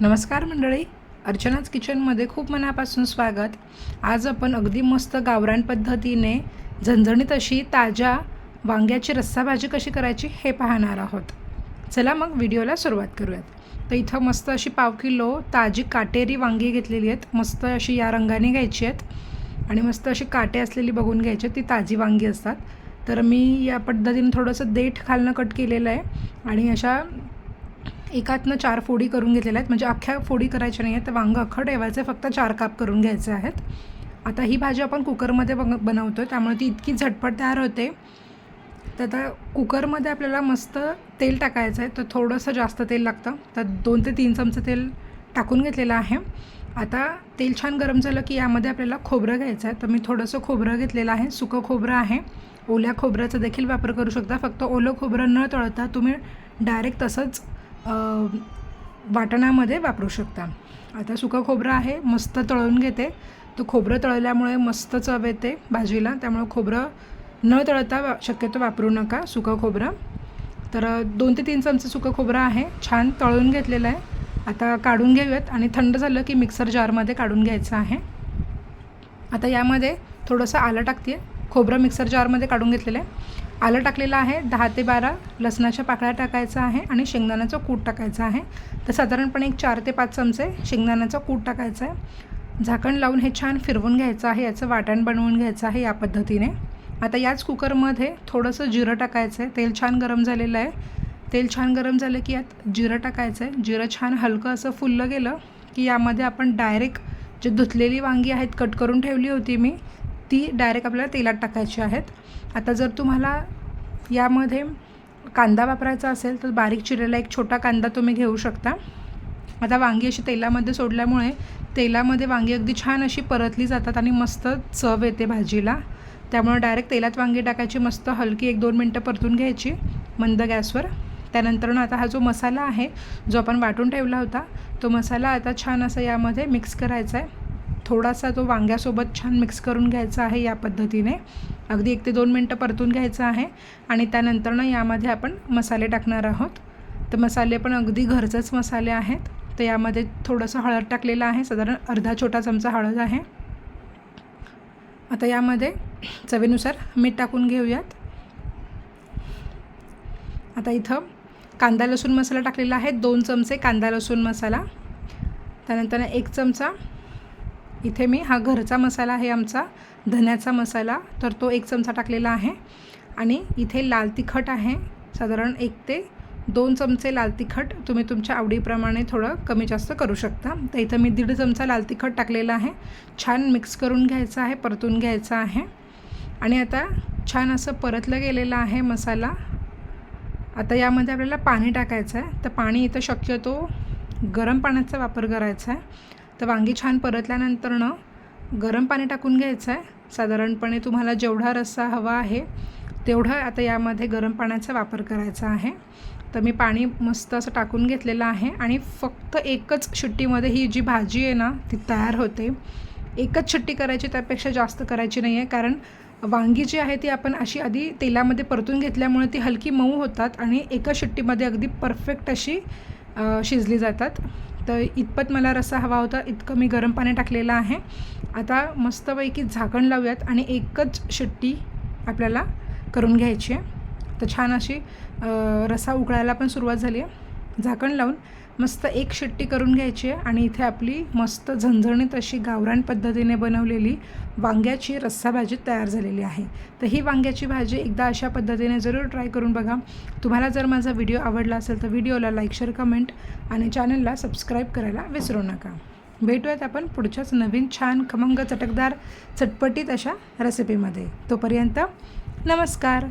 नमस्कार मंडळी. अर्चनाच किचनमध्ये खूप मनापासून स्वागत. आज आपण अगदी मस्त गावरान पद्धतीने झणझणीत अशी ताज्या वांग्याची रस्सा भाजी कशी करायची हे पाहणार आहोत. चला मग व्हिडिओला सुरुवात करूयात. तर इथं मस्त अशी पाव किलो ताजी काटेरी वांगी घेतलेली आहेत. मस्त अशी या रंगाने घ्यायची आहेत. आणि मस्त अशी काटे असलेली बघून घ्यायची ती ताजी वांगी असतात. तर मी या पद्धतीने थोडंसं देठ खालनं कट केलेलं आहे. आणि अशा एकातनं चार फोडी करून घेतलेल्या आहेत. म्हणजे अख्ख्या फोडी करायच्या नाही आहेत तर वांगं अख्खं ठेवायचं आहे फक्त चार काप करून घ्यायचे आहेत. आता ही भाजी आपण कुकरमध्ये बन बनवतो आहे त्यामुळे ती इतकी झटपट तयार होते. तर आता कुकरमध्ये आपल्याला मस्त तेल टाकायचं आहे. तर थोडंसं जास्त तेल लागतं. तर दोन ते तीन चमचे तेल टाकून घेतलेलं आहे. आता तेल छान गरम झालं की यामध्ये आपल्याला खोबरं घ्यायचं आहे. तर मी थोडंसं खोबरं घेतलेलं आहे. सुकं खोबरं आहे. ओल्या खोबऱ्याचा देखील वापर करू शकता. फक्त ओलं खोबरं न तळता तुम्ही डायरेक्ट तसंच वाटणामध्ये वापरू शकता. आता सुकं खोबरं आहे मस्त तळून घेते. तो खोबरं तळल्यामुळे मस्त चव येते भाजीला त्यामुळे खोबरं न तळता वा शक्यतो वापरू नका सुकं खोबरं. तर दोन ते तीन चमचे सुकं खोबरं आहे छान तळून घेतलेलं आहे. आता काढून घेऊयात आणि थंड झालं की मिक्सर जारमध्ये काढून घ्यायचं आहे. आता यामध्ये थोडंसं आलं टाकते खोबरं मिक्सर जारमध्ये काढून घेतलेलं आहे. आलं टाकलेलं आहे. दहा ते बारा लसणाच्या पाकळ्या टाकायचं आहे आणि शेंगदाण्याचं कूट टाकायचं आहे. तर साधारणपणे एक चार ते पाच चमचे शेंगदाण्याचं कूट टाकायचं आहे. झाकण लावून हे छान फिरवून घ्यायचं आहे. याचं वाटण बनवून घ्यायचं आहे या पद्धतीने. आता याच कुकरमध्ये थोडंसं जिरं टाकायचं आहे. तेल छान गरम झालेलं आहे. तेल छान गरम झालं की यात जिरं टाकायचं आहे. जिरं छान हलकं असं फुललं गेलं की यामध्ये आपण डायरेक्ट जे धुतलेली वांगी आहेत कट करून ठेवली होती मी ती डायरेक्ट आपल्याला तेलात टाकायची आहेत. आता जर तुम्हाला यामध्ये कांदा वापरायचा असेल तर बारीक चिरलेला एक छोटा कांदा तुम्ही घेऊ शकता. आता वांगी अशी तेलामध्ये सोडल्यामुळे तेलामध्ये वांगी अगदी छान अशी परतली जातात आणि मस्त चव येते भाजीला. त्यामुळे डायरेक्ट तेलात वांगी टाकायची मस्त हलकी एक दोन मिनटं परतून घ्यायची मंद गॅसवर. त्यानंतरनं आता हा जो मसाला आहे जो आपण वाटून ठेवला होता तो मसाला आता छान असा यामध्ये मिक्स करायचा आहे. थोडासा तो वांग्यासोबत छान मिक्स करून घ्यायचा आहे या पद्धतीने. अगदी एक ते दोन मिनटं परतून घ्यायचं आहे आणि त्यानंतरनं यामध्ये आपण मसाले टाकणार आहोत. तर मसाले पण अगदी घरचेच मसाले आहेत. तर यामध्ये थोडंसं हळद टाकलेलं आहे. साधारण अर्धा छोटा चमचा हळद आहे. आता यामध्ये चवीनुसार मीठ टाकून घेऊयात. आता इथं कांदा लसूण मसाला टाकलेला आहे. दोन चमचे कांदा लसूण मसाला. त्यानंतर एक चमचा इथे मी हा घरचा मसाला आहे आमचा धन्याचा मसाला. तर तो एक चमचा टाकलेला आहे. आणि इथे लाल तिखट आहे. साधारण एक ते दोन चमचे लाल तिखट तुम्ही तुमच्या आवडीप्रमाणे थोडं कमी जास्त करू शकता. तर इथं मी दीड चमचा लाल तिखट टाकलेला आहे. छान मिक्स करून घ्यायचं आहे परतून घ्यायचं आहे. आणि आता छान असं परतलं गेलेलं आहे मसाला. आता यामध्ये आपल्याला पाणी टाकायचं आहे. तर पाणी इथं शक्यतो गरम पाण्याचा वापर करायचा आहे. तर वांगी छान परतल्यानंतरनं गरम पाणी टाकून घ्यायचं आहे. साधारणपणे तुम्हाला जेवढा रस्सा हवा आहे तेवढा आता यामध्ये गरम पाण्याचा वापर करायचा आहे. तर मी पाणी मस्त असं टाकून घेतलेलं आहे आणि फक्त एकच शिट्टीमध्ये ही जी भाजी आहे ना ती तयार होते. एकच शिट्टी करायची त्यापेक्षा जास्त करायची नाही आहे कारण वांगी जी आहे ती आपण अशी आधी तेलामध्ये परतून घेतल्यामुळे ती हलकी मऊ होतात आणि एका शिट्टीमध्ये अगदी परफेक्ट अशी शिजली जातात. तर इतपत मला रस्सा हवा होता इतकं मी गरम पाणी टाकलेलं आहे. आता मस्तपैकी झाकण लावूयात आणि एकच शिट्टी आपल्याला करून घ्यायची आहे. तर छान अशी रसा उकळायला पण सुरुवात झाली आहे. झाकण लावून मस्त एक शिट्टी करून घ्यायची आहे आणि इथे आपली मस्त झणझणीत अशी गावरान पद्धतीने बनवलेली वांग्याची रस्सा भाजी तयार झालेली आहे. तर ही वांग्याची भाजी एकदा अशा पद्धतीने जरूर ट्राय करून बघा. तुम्हाला जर माझा व्हिडिओ आवडला असेल तर व्हिडिओला लाईक शेअर कमेंट आणि चॅनलला सबस्क्राईब करायला विसरू नका. भेटूयात आपण पुढच्याच नवीन छान खमंग चटकदार चटपटीत अशा रेसिपीमध्ये तोपर्यंत नमस्कार.